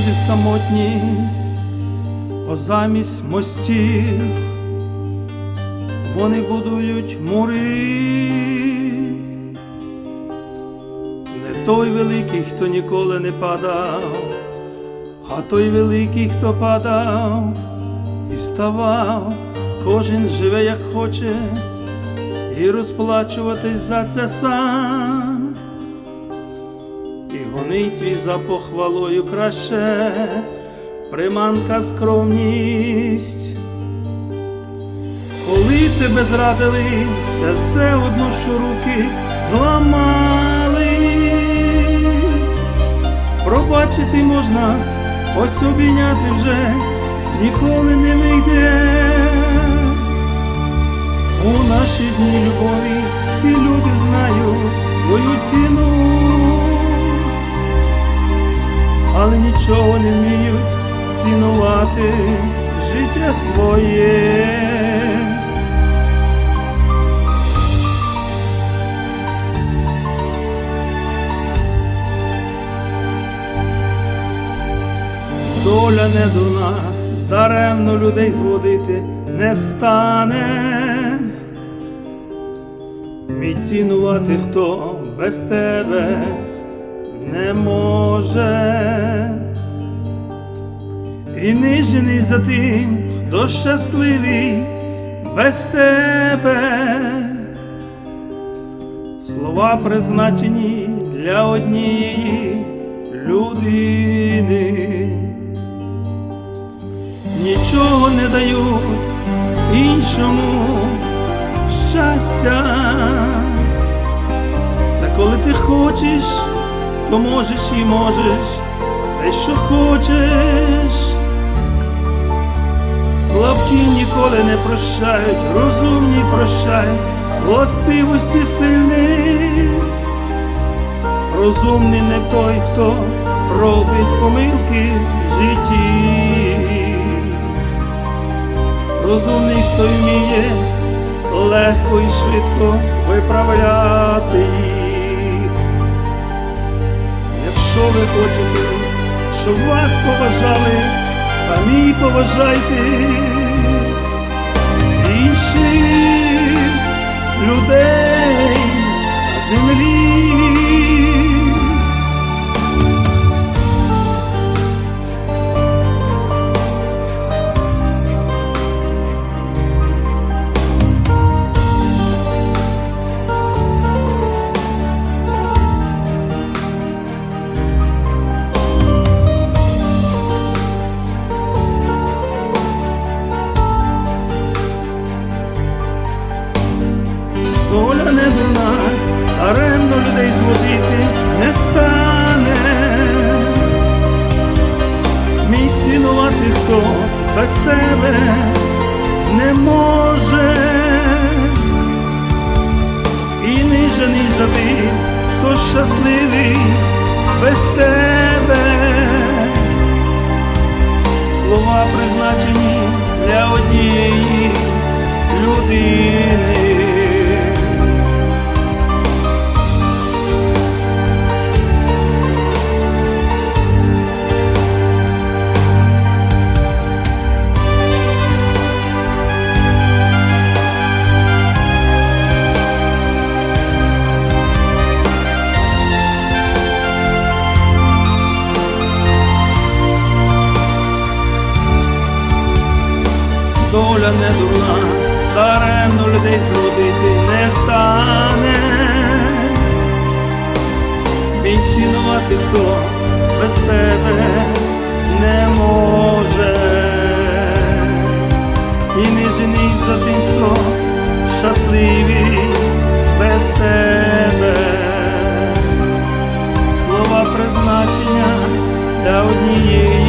самотні, о замість мостів вони будують мури. Не той великий, хто ніколи не падав, а той великий, хто падав і вставав, кожен живе як хоче, і розплачуватись за це сам. Гонитві за похвалою краще, приманка скромність. Коли тебе зрадили, це все одно, що руки зламали. Пробачити можна, ось обійняти вже ніколи не вийде. У наші дні любові всі люди знають свою ціну, але нічого не вміють цінувати життя своє. Доля не дурна, даремно людей зводити не стане. Мій цінувати, хто без тебе не може. І нижений за тим, хто щасливий без тебе. Слова призначені для однієї людини. Нічого не дають іншому щастя. Та коли ти хочеш, то можеш і можеш те, що хочеш. Слабкі ніколи не прощають, розумні прощають, властивості сильні. Розумний не той, хто робить помилки в житті. Розумний, хто вміє легко і швидко виправляти їх. Якщо ви хочете, щоб вас поважали, самі поважайте. Інших не даремно людей зводити не стане. Мій цінувати хто без тебе не може, і не жени за тим, хто щасливий без тебе. Слова призначені для однієї людини. Доля не дурна, даремно людей зводити не стане. Він цінувати хто без тебе не може, і не женись за тим, хто щасливий без тебе. Слова призначення для однієї